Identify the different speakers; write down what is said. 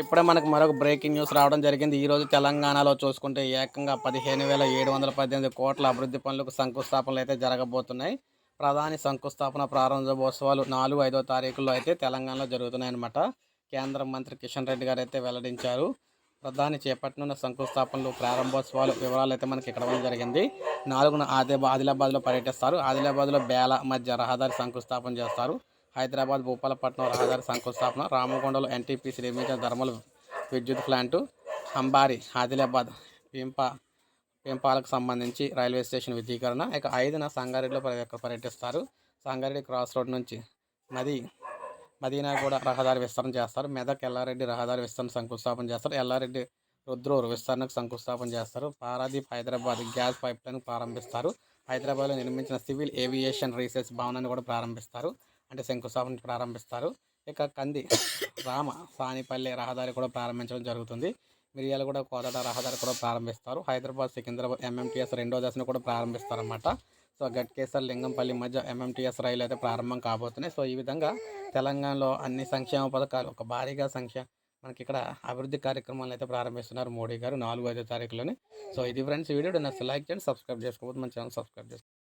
Speaker 1: ఇప్పుడే మనకు మరొక బ్రేకింగ్ న్యూస్ రావడం జరిగింది. ఈ రోజు తెలంగాణలో చూసుకుంటే ఏకంగా పదిహేను వేల ఏడు వందల పద్దెనిమిది కోట్ల అభివృద్ధి పనులకు శంకుస్థాపనలు అయితే జరగబోతున్నాయి. ప్రధాని శంకుస్థాపన ప్రారంభోత్సవాలు నాలుగు ఐదో తారీఖుల్లో అయితే తెలంగాణలో జరుగుతున్నాయన్నమాట. కేంద్ర మంత్రి కిషన్ రెడ్డి గారు అయితే వెల్లడించారు. ప్రధాని చేపట్టనున్న శంకుస్థాపనలు ప్రారంభోత్సవాలు వివరాలు అయితే మనకి ఇక్కడ జరిగింది. నాలుగున ఆదిలాబాద్లో పర్యటిస్తారు. ఆదిలాబాద్లో బేల మధ్య రహదారి శంకుస్థాపన చేస్తారు. హైదరాబాద్ భూపాలపట్నం రహదారి శంకుస్థాపన రామకొండలో ఎన్టీపీసీ నిర్మించిన ధర్మల విద్యుత్ ప్లాంటు అంబారి ఆదిలాబాద్ పింప పింపాలకు సంబంధించి రైల్వే స్టేషన్ విద్యీకరణ ఇక ఐదున సంగారెడ్డిలో పర్యటిస్తారు. సంగారెడ్డి క్రాస్ రోడ్ నుంచి మది మదీనా కూడా రహదారి విస్తరణ చేస్తారు. మెదక్ ఎల్లారెడ్డి రహదారి విస్తరణ శంకుస్థాపన చేస్తారు. ఎల్లారెడ్డి రుద్రూరు విస్తరణకు శంకుస్థాపన చేస్తారు. Paradip Hyderabad gas pipeline ప్రారంభిస్తారు. హైదరాబాద్లో నిర్మించిన సివిల్ ఏవియేషన్ రీసెర్చ్ భవనాన్ని కూడా ప్రారంభిస్తారు. అంటే శంకుస్థాపన ప్రారంభిస్తారు. ఇక కంది రామ సానిపల్లి రహదారి కూడా ప్రారంభించడం జరుగుతుంది. మిర్యాలగూడ కోదట రహదారి కూడా ప్రారంభిస్తారు. హైదరాబాద్ సికింద్రాబాద్ ఎంఎంటీఎస్ రెండో దశను కూడా ప్రారంభిస్తారన్నమాట. సో గట్కేసర్ లింగంపల్లి మధ్య ఎంఎంటీఎస్ రైలు అయితే ప్రారంభం కాబోతున్నాయి. సో ఈ విధంగా తెలంగాణలో అన్ని సంక్షేమ పథకాలు ఒక భారీగా సంక్షేమ మనకి ఇక్కడ అభివృద్ధి కార్యక్రమాలు అయితే ప్రారంభిస్తున్నారు మోడీ గారు నాలుగు ఐదో తారీఖులోనే. సో ఇది ఫ్రెండ్స్ వీడియో నచ్చి లైక్ చేయండి సబ్స్క్రైబ్ చేసుకోవద్దు మన ఛానల్ సబ్స్క్రైబ్ చేసుకోండి